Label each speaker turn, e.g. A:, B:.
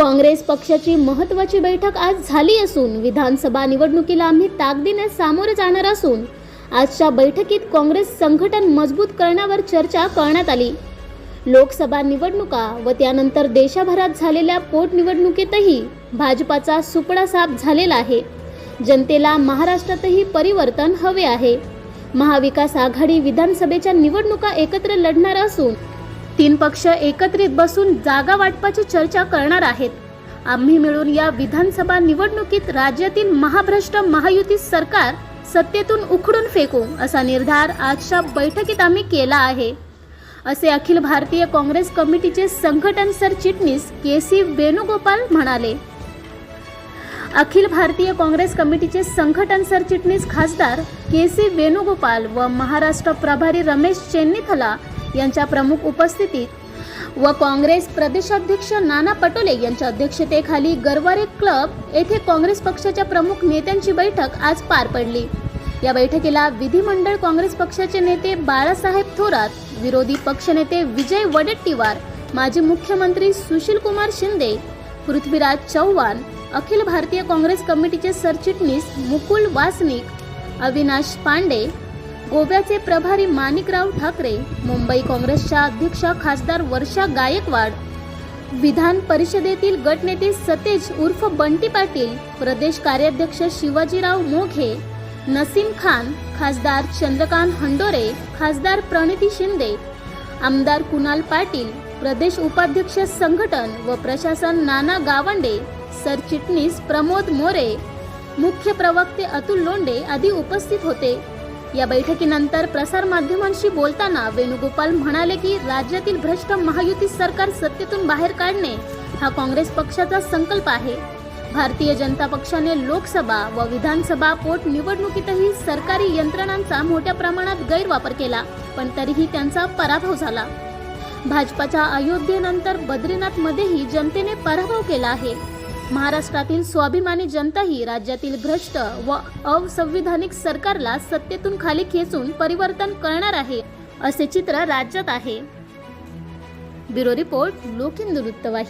A: काँग्रेस पक्षाची महत्त्वाची बैठक आज झाली असून विधानसभा निवडणुकीला आम्ही ताकदीने सामोरे जाणार असून आजच्या बैठकीत काँग्रेस संघटन मजबूत करण्यावर चर्चा करण्यात आली. लोकसभा निवडणुका व त्यानंतर देशभरात झालेल्या पोटनिवडणुकीतही भाजपाचा सुपडा साफ झालेला आहे. जनतेला महाराष्ट्रातही परिवर्तन हवे आहे. महाविकास आघाडी विधानसभेच्या निवडणुका एकत्र लढणार असून तीन पक्ष एकत्रित बसून जागा वाटपाची चर्चा करणार आहेत. आम्ही मिळून या विधानसभा निवडणुकीत राज्यातील महाभ्रष्ट महायुती सरकार सत्तेतून उखडून फेकू असा निर्धार आजच्या बैठकीत आम्ही केला आहे. असे अखिल भारतीय काँग्रेस कमिटीचे संघटन सरचिटणीस के सी वेणुगोपाल म्हणाले. अखिल भारतीय काँग्रेस कमिटीचे संघटन सरचिटणीस खासदार के सी वेणुगोपाल व महाराष्ट्र प्रभारी रमेश चेन्नीथला यांच्या प्रमुख उपस्थितीत व काँग्रेस प्रदेशाध्यक्ष नाना पटोले यांच्या अध्यक्षतेखाली गरवारे क्लब येथे काँग्रेस पक्षाच्या प्रमुख नेत्यांची बैठक आज पार पडली. या बैठकीला विधिमंडळ काँग्रेस पक्षाचे नेते बाळासाहेब थोरात विरोधी पक्षनेते विजय वडेट्टीवार माजी मुख्यमंत्री सुशील कुमार शिंदे पृथ्वीराज चव्हाण अखिल भारतीय काँग्रेस कमिटीचे सरचिटणीस मुकुल वासनिक अविनाश पांडे गोव्याचे प्रभारी माणिकराव ठाकरे मुंबई काँग्रेसच्या अध्यक्ष खासदार वर्षा गायकवाड विधान परिषदेतील गटनेते सतेज उर्फ बंटी पाटील प्रदेश कार्याध्यक्ष शिवाजीराव मोघे नसीम खान खासदार चंद्रकांत हंडोरे खासदार प्रणिती शिंदे आमदार कुणाल पाटील प्रदेश उपाध्यक्ष संघटन व प्रशासन नाना गावंडे सरचिटणीस प्रमोद मोरे मुख्य प्रवक्ते अतुल लोंडे आदी उपस्थित होते. या बैठकीनंतर प्रसारमाध्यमांशी बोलताना वेणुगोपाल म्हणाले की राज्यातील भ्रष्ट महायुती सरकार सत्तेतून बाहेर काढणे हा काँग्रेस पक्षाचा संकल्प आहे. भारतीय जनता पक्षाने लोकसभा व विधानसभा पोटनिवडणुकीतही सरकारी यंत्रणांचा मोठ्या प्रमाणात गैरवापर केला पण तरीही त्यांचा पराभव झाला. भाजपाच्या अयोध्येनंतर बद्रीनाथमध्येही जनतेने पराभव केला आहे. महाराष्ट्रातील स्वाभिमानी जनताही राज्यातील भ्रष्ट व असंविधानिक सरकारला सत्तेतून खाली खेचून परिवर्तन करणार आहे असे चित्र राज्यात आहे. ब्युरो रिपोर्ट लोकिंदू वृत्तवाहिनी.